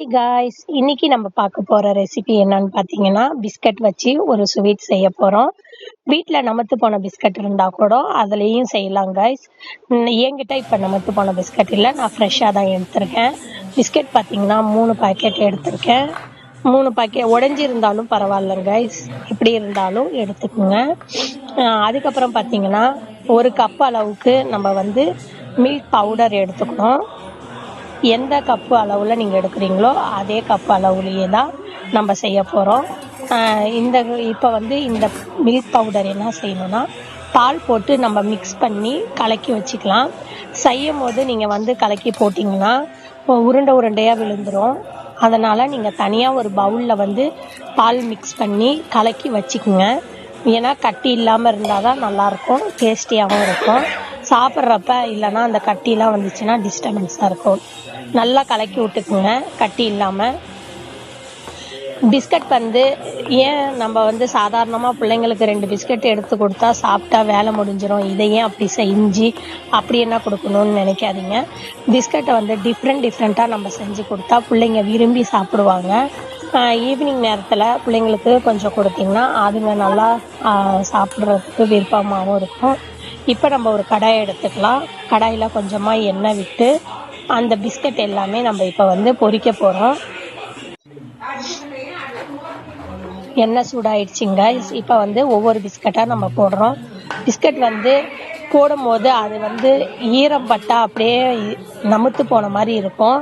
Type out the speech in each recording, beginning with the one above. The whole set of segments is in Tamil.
காய்ஸ் இன்னைக்கு நம்ம பார்க்க போற ரெசிபி என்னன்னு பார்த்தீங்கன்னா பிஸ்கட் வச்சு ஒரு ஸ்வீட் செய்ய போறோம். வீட்டில் நமத்து போன பிஸ்கட் இருந்தா கூட அதுலேயும் செய்யலாம் காய்ஸ் என்கிட்ட இப்போ நமத்து போன பிஸ்கட் இல்லை. நான் ஃப்ரெஷ்ஷாக தான் எடுத்திருக்கேன். பிஸ்கட் பார்த்தீங்கன்னா மூணு பாக்கெட் எடுத்திருக்கேன். மூணு பாக்கெட் உடஞ்சிருந்தாலும் பரவாயில்ல கைஸ் இப்படி இருந்தாலும் எடுத்துக்கோங்க. அதுக்கப்புறம் பார்த்தீங்கன்னா ஒரு கப் அளவுக்கு நம்ம வந்து மில்க் பவுடர் எடுத்துக்கணும். எந்த கப்பு அளவில் நீங்கள் எடுக்கிறீங்களோ அதே கப்பு அளவுலேயே தான் நம்ம செய்ய போகிறோம் இந்த இப்போ வந்து இந்த மில்க் பவுடர் என்ன செய்யணும்னா பால் போட்டு நம்ம மிக்ஸ் பண்ணி கலக்கி வச்சுக்கலாம். செய்யும் போது நீங்கள் வந்து கலக்கி போட்டிங்கன்னா உருண்டை உருண்டையாக விழுந்துடும் அதனால் நீங்கள் தனியாக ஒரு பவுலில் வந்து பால் மிக்ஸ் பண்ணி கலக்கி வச்சுக்கோங்க. ஏன்னா கட்டி இல்லாமல் இருந்தால் தான் நல்லாயிருக்கும் டேஸ்டியாகவும் இருக்கும். சாப்பிட்றப்ப இல்லைன்னா அந்த கட்டிலாம் வந்துச்சுன்னா டிஸ்டர்பன்ஸாக இருக்கும். நல்லா கலக்கி விட்டுக்குங்க கட்டி இல்லாமல் பிஸ்கட் வந்து ஏன் நம்ம வந்து சாதாரணமாக பிள்ளைங்களுக்கு ரெண்டு பிஸ்கட் எடுத்து கொடுத்தா சாப்பிட்டா வேலை முடிஞ்சிடும் இதை ஏன் அப்படி செஞ்சு அப்படி என்ன கொடுக்கணும்னு நினைக்காதீங்க. பிஸ்கட்டை வந்து டிஃப்ரெண்ட் டிஃப்ரெண்ட்டாக நம்ம செஞ்சு கொடுத்தா பிள்ளைங்க விரும்பி சாப்பிடுவாங்க. ஈவினிங் நேரத்தில் பிள்ளைங்களுக்கு கொஞ்சம் கொடுத்தீங்கன்னா அதுங்க நல்லா சாப்பிட்றதுக்கு விருப்பமாகவும் இருக்கும். இப்போ நம்ம ஒரு கடாயை எடுத்துக்கலாம். கடாயில் கொஞ்சமாக எண்ணெய் விட்டு அந்த பிஸ்கட் எல்லாமே நம்ம இப்போ வந்து பொறிக்க போகிறோம் எண்ணெய் சூடாயிடுச்சுங்க. இப்போ வந்து ஒவ்வொரு பிஸ்கட்டாக நம்ம போடுறோம். பிஸ்கட் வந்து போடும்போது அது வந்து ஈரம் பட்டா அப்படியே நமுத்து போன மாதிரி இருக்கும்.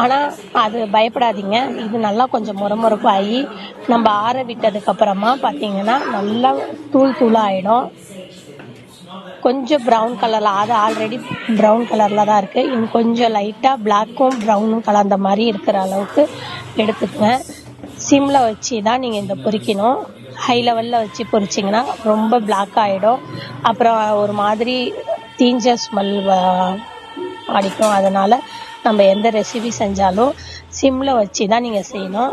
ஆனால் அது பயப்படாதீங்க. இது நல்லா கொஞ்சம் முறமுறப்பு ஆகி நம்ம ஆற விட்டதுக்கப்புறமா பார்த்தீங்கன்னா நல்லா தூள் தூளாக ஆகிடும் கொஞ்சம் ப்ரௌன் கலரில் அது ஆல்ரெடி ப்ரௌன் கலரில் தான் இருக்குது இன்னும் கொஞ்சம் லைட்டாக பிளாக்கும் ப்ரௌனும் கலந்த மாதிரி இருக்கிற அளவுக்கு எடுத்துக்கங்க. சிம்மில் வச்சு தான் நீங்கள் இந்த பொரிக்கணும் ஹை லெவலில் வச்சு பொரிச்சிங்கன்னா ரொம்ப பிளாக் ஆகிடும் அப்புறம் ஒரு மாதிரி தீஞ்ச ஸ்மெல் அடிக்கும். அதனால் நம்ம எந்த ரெசிபி செஞ்சாலும் சிம்மில் வச்சு தான் நீங்கள் செய்யணும்.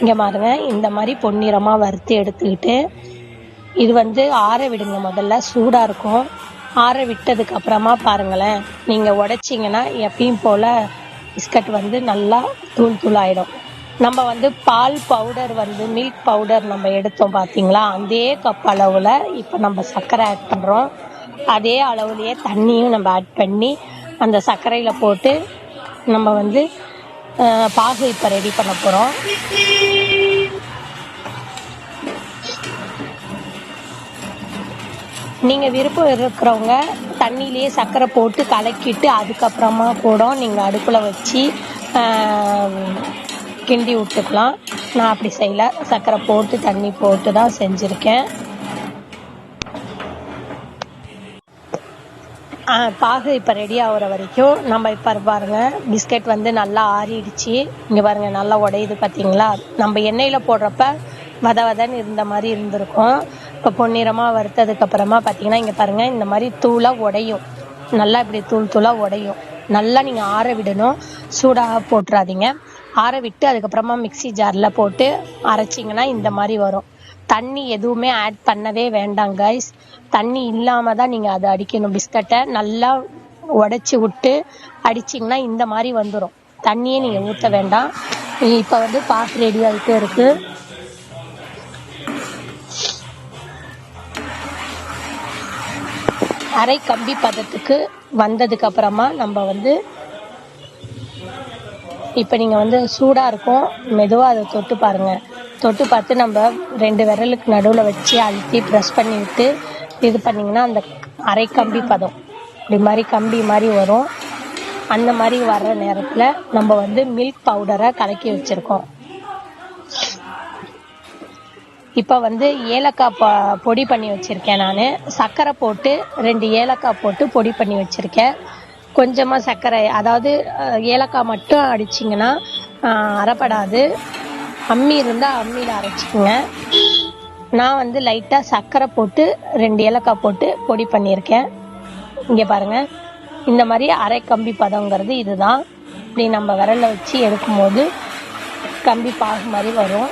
இங்கே மாறுவேன் இந்த மாதிரி பொன்னிறமாக வறுத்து எடுத்துக்கிட்டு இது வந்து ஆற விடுங்க முதல்ல சூடாக இருக்கும். ஆற விட்டதுக்கு அப்புறமா பாருங்களேன் நீங்கள் உடைச்சிங்கன்னா எப்பயும் போல் பிஸ்கட் வந்து நல்லா தூள் தூள் ஆகிடும் நம்ம வந்து பால் பவுடர் வந்து மில்க் பவுடர் நம்ம எடுத்தோம் பார்த்தீங்களா அதே கப் அளவில் இப்போ நம்ம சர்க்கரை ஆட் பண்ணுறோம் அதே அளவுலேயே தண்ணியும் நம்ம ஆட் பண்ணி அந்த சர்க்கரையில் போட்டு நம்ம வந்து பாகு இப்போ ரெடி பண்ண போகிறோம் நீங்கள் விருப்பம் இருக்கிறவங்க தண்ணியிலேயே சர்க்கரை போட்டு கலக்கிட்டு அதுக்கப்புறமா கூட நீங்கள் அடுப்பில் வச்சு கிண்டி விட்டுக்கலாம். நான் அப்படி செய்யல. சர்க்கரை போட்டு தண்ணி போட்டு தான் செஞ்சுருக்கேன். பாகு இப்போ ரெடி ஆகிற வரைக்கும். நம்ம இப்போ பாருங்கள் பிஸ்கட் வந்து நல்லா ஆறிடுச்சு. இங்கே பாருங்கள் நல்லா உடையுது பார்த்தீங்களா நம்ம எண்ணெயில் போடுறப்ப வத வதன்னு இருந்த மாதிரி இருந்திருக்கும். இப்போ பொன்னிறமாக வறுத்ததுக்கப்புறமா பார்த்தீங்கன்னா இங்கே பாருங்கள் இந்த மாதிரி தூளாக உடையும். நல்லா இப்படி தூள் தூளாக உடையும். நல்லா நீங்கள் ஆற விடணும். சூடாக போட்டுறாதீங்க. ஆற விட்டு அதுக்கப்புறமா மிக்ஸி ஜாரில் போட்டு அரைச்சிங்கன்னா இந்த மாதிரி வரும். தண்ணி எதுவுமே ஆட் பண்ணவே வேண்டாம் கைஸ் தண்ணி இல்லாம தான் நீங்க அதை அடிக்கணும். பிஸ்கட்டை நல்லா உடைச்சி விட்டு அடிச்சிங்கன்னா இந்த மாதிரி வந்துடும் தண்ணியே நீங்க ஊற்ற வேண்டாம். இப்போ வந்து பாஸ் ரெடி ஆகிட்டே இருக்கு. அரை கம்பி பதத்துக்கு வந்ததுக்கு அப்புறமா நம்ம வந்து இப்போ நீங்கள் வந்து சூடாக இருக்கும். மெதுவாக அதை தொட்டு பாருங்கள் தொட்டு பார்த்து நம்ம ரெண்டு விரலுக்கு நடுவில் வச்சு அழுத்தி ப்ரெஸ் பண்ணி விட்டு இது பண்ணிங்கன்னா அந்த அரை கம்பி பதம். இப்படி மாதிரி கம்பி மாதிரி வரும். அந்த மாதிரி வர்ற நேரத்தில் நம்ம வந்து மில்க் பவுடரை கலக்கி வச்சுருக்கோம். இப்போ வந்து ஏலக்காய் ப பொடி பண்ணி வச்சுருக்கேன் நான். சர்க்கரை போட்டு ரெண்டு ஏலக்காய் போட்டு பொடி பண்ணி வச்சுருக்கேன். கொஞ்சமாக சர்க்கரை அதாவது ஏலக்காய் மட்டும் அடிச்சிங்கன்னா அறப்படாது அரைப்படாது. அம்மி இருந்தால் அம்மியில் அரைச்சிக்கோங்க. நான் வந்து லைட்டாக சர்க்கரை போட்டு ரெண்டு ஏலக்காய் போட்டு பொடி பண்ணியிருக்கேன். இங்கே பாருங்கள் இந்த மாதிரி அரை கம்பி பதங்கிறது இதுதான். இப்படி நம்ம விரல்ல வச்சு எடுக்கும்போது கம்பி பாகு மாதிரி வரும்.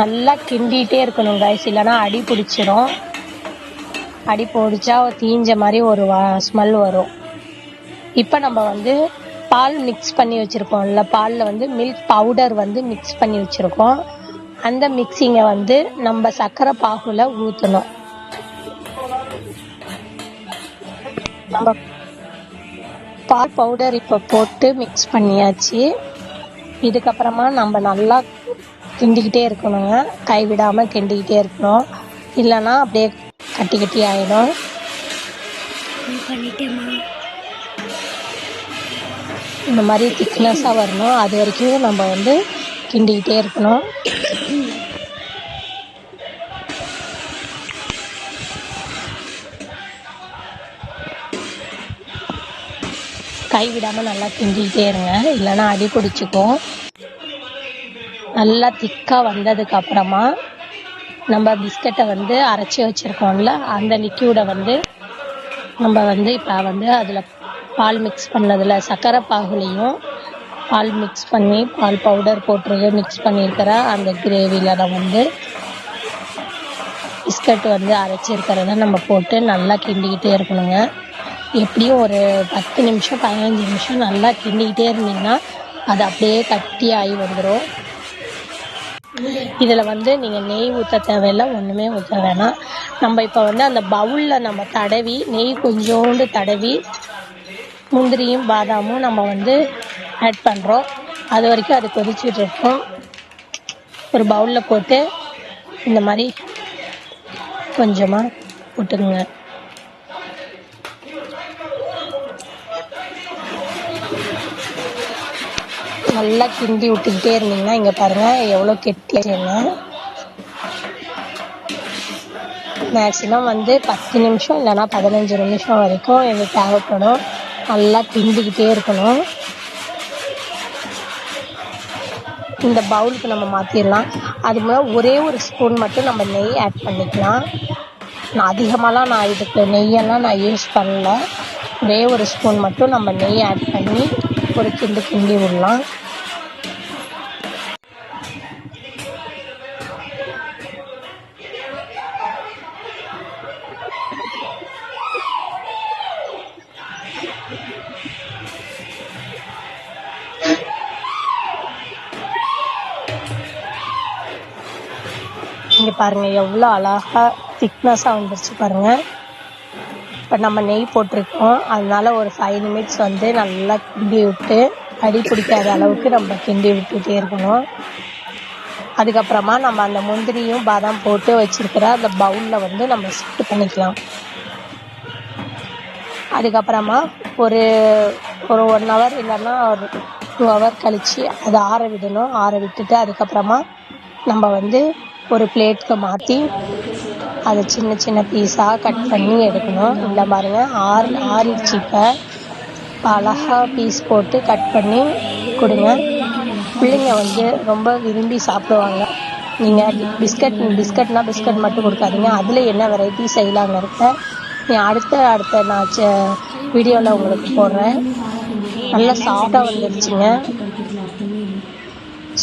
நல்லா கிண்டிகிட்டே இருக்கணும் கைஸ் இல்லைனா அடி பிடிச்சிரும். அடி பிடிச்சா தீஞ்ச மாதிரி ஒரு ஸ்மெல் வரும். இப்போ நம்ம வந்து பால் மிக்ஸ் பண்ணி வச்சுருக்கோம்ல பாலில் வந்து மில்க் பவுடர் வந்து மிக்ஸ் பண்ணி வச்சுருக்கோம். அந்த மிக்சிங்கை வந்து நம்ம சர்க்கரை பாகுல ஊற்றணும் நம்ம பால் பவுடர் இப்போ போட்டு மிக்ஸ் பண்ணியாச்சு. இதுக்கப்புறமா நம்ம நல்லா கிண்டிக்கிட்டே இருக்கணுங்க. கைவிடாமல் கிண்டிக்கிட்டே இருக்கணும். இல்லைன்னா அப்படியே கட்டி கட்டி ஆயிடும். இந்த மாதிரி திக்னஸ்ஸாக வரணும். அது வரைக்கும் நம்ம வந்து கிண்டிக்கிட்டே இருக்கணும். கை விடாமல் நல்லா கிண்டிக்கிட்டே இருங்க. இல்லைன்னா அடி பிடிச்சிக்கும். நல்லா திக்காக வந்ததுக்கப்புறமா நம்ம பிஸ்கட்டை வந்து அரைச்சி வச்சுருக்கோம்ல அந்த லிக்யூடை வந்து நம்ம வந்து இப்போ வந்து அதில் பால் மிக்ஸ் பண்ணதில் சர்க்கரை பாகுலையும் பால் மிக்ஸ் பண்ணி பால் பவுடர் போட்டு மிக்ஸ் பண்ணியிருக்கிற அந்த கிரேவியில் தான் வந்து பிஸ்கட் வந்து அரைச்சிருக்கிறத நம்ம போட்டு நல்லா கிண்டிக்கிட்டே இருக்கணுங்க. எப்படியும் ஒரு பத்து நிமிஷம் பதினஞ்சு நிமிஷம் நல்லா கிண்டிக்கிட்டே இருந்தீங்கன்னா அது அப்படியே கட்டி ஆகி வந்துடும் இதில் வந்து நீங்கள் நெய் ஊற்ற தேவையில்லை ஒன்றுமே ஊற்ற வேணாம். நம்ம இப்போ வந்து அந்த பவுலில் நம்ம தடவி நெய் கொஞ்சோண்டு தடவி முந்திரியும் பாதாமும் நம்ம வந்து ஆட் பண்ணுறோம் அது வரைக்கும் அது கொதிச்சுட்டு இருக்கும். ஒரு பவுலில் போட்டு இந்த மாதிரி கொஞ்சமாக போட்டுக்குங்க. நல்லா கிண்டி விட்டுக்கிட்டே இருந்தீங்கன்னா இங்கே பாருங்கள் எவ்வளோ கெட்டியாச்சுங்க மேக்ஸிமம் வந்து பத்து நிமிஷம் இல்லைன்னா பதினஞ்சு நிமிஷம் வரைக்கும் எனக்கு தேவைப்படும். நல்லா கிண்டிக்கிட்டே இருக்கணும். இந்த பவுலுக்கு நம்ம மாற்றிடலாம் அது மூலம் ஒரே ஒரு ஸ்பூன் மட்டும் நம்ம நெய் ஆட் பண்ணிக்கலாம். நான் அதிகமாகலாம் நான் இதுக்கு நெய்யெல்லாம் நான் யூஸ் பண்ணல. ஒரே ஒரு ஸ்பூன் மட்டும் நம்ம நெய் ஆட் பண்ணி ஒரு கிண்டு கிண்டி விடலாம். இங்கே பாருங்கள் எவ்வளோ அழகாக திக்னஸாக வந்துருச்சு பாருங்கள் இப்போ நம்ம நெய் போட்டிருக்கோம். அதனால ஒரு ஃபைவ் மினிட்ஸ் வந்து நல்லா கிண்டி விட்டு அடி பிடிக்காத அளவுக்கு நம்ம கிண்டி விட்டுட்டே இருக்கணும். அதுக்கப்புறமா நம்ம அந்த முந்திரியும் பாதாம் போட்டு வச்சிருக்கிற அந்த பவுலில் வந்து நம்ம ஷிஃப்ட் பண்ணிக்கலாம். அதுக்கப்புறமா ஒரு ஒரு ஒன் ஹவர் இல்லைன்னா ஒரு டூ ஹவர் கழித்து அதை ஆற விடணும். ஆற விட்டுட்டு அதுக்கப்புறமா நம்ம வந்து ஒரு பிளேட்க்கு மாற்றி அதை சின்ன சின்ன பீஸாக கட் பண்ணி எடுக்கணும். இந்த பாருங்க ஆறு ஆறிடுச்சு இப்போ அழகாக பீஸ் போட்டு கட் பண்ணி கொடுங்க. பிள்ளைங்க வந்து ரொம்ப விரும்பி சாப்பிடுவாங்க. நீங்கள் பிஸ்கட் பிஸ்கட்னா பிஸ்கட் மட்டும் கொடுக்காதீங்க. அதில் என்ன வெரைட்டி செய்யலாங்கிறத நீ அடுத்த அடுத்த நான் வீடியோவில் உங்களுக்கு போடுறேன். நல்லா சாஃப்டாக வந்துருச்சுங்க.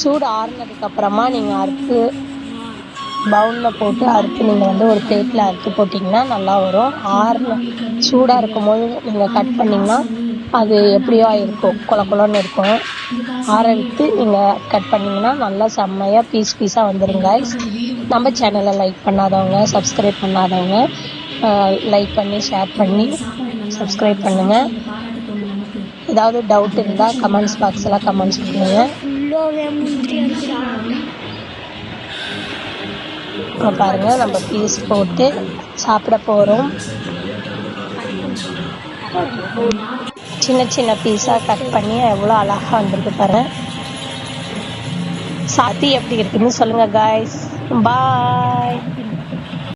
சூடு ஆறுனதுக்கப்புறமா நீங்கள் அறுத்து பவுலில் போட்டு அறுத்து நீங்கள் வந்து ஒரு பிளேட்டில் அறுத்து போட்டிங்கன்னா நல்லா வரும். ஆறில் சூடாக இருக்கும் போது நீங்கள் கட் பண்ணிங்கன்னா அது எப்படியோ இருக்கும் கொல கொலன்னு இருக்கும். ஆற விட்டு நீங்கள் கட் பண்ணிங்கன்னா நல்லா செம்மையாக பீஸ் பீஸாக வந்துடுங்க நம்ம சேனலை லைக் பண்ணாதவங்க சப்ஸ்கிரைப் பண்ணாதவங்க லைக் பண்ணி ஷேர் பண்ணி சப்ஸ்கிரைப் பண்ணுங்கள் ஏதாவது டவுட் இருந்தால் கமெண்ட்ஸ் பாக்ஸில் கமெண்ட்ஸ் பண்ணுங்கள் பாருங்கள் நம்ம பீஸ் போட்டு சாப்பிட போகிறோம் சின்ன சின்ன பீஸாக கட் பண்ணி எவ்வளோ அழகாக வந்திருக்கு பாரு சாத்தி எப்படி இருக்குன்னு சொல்லுங்கள் காய்ஸ் பாய்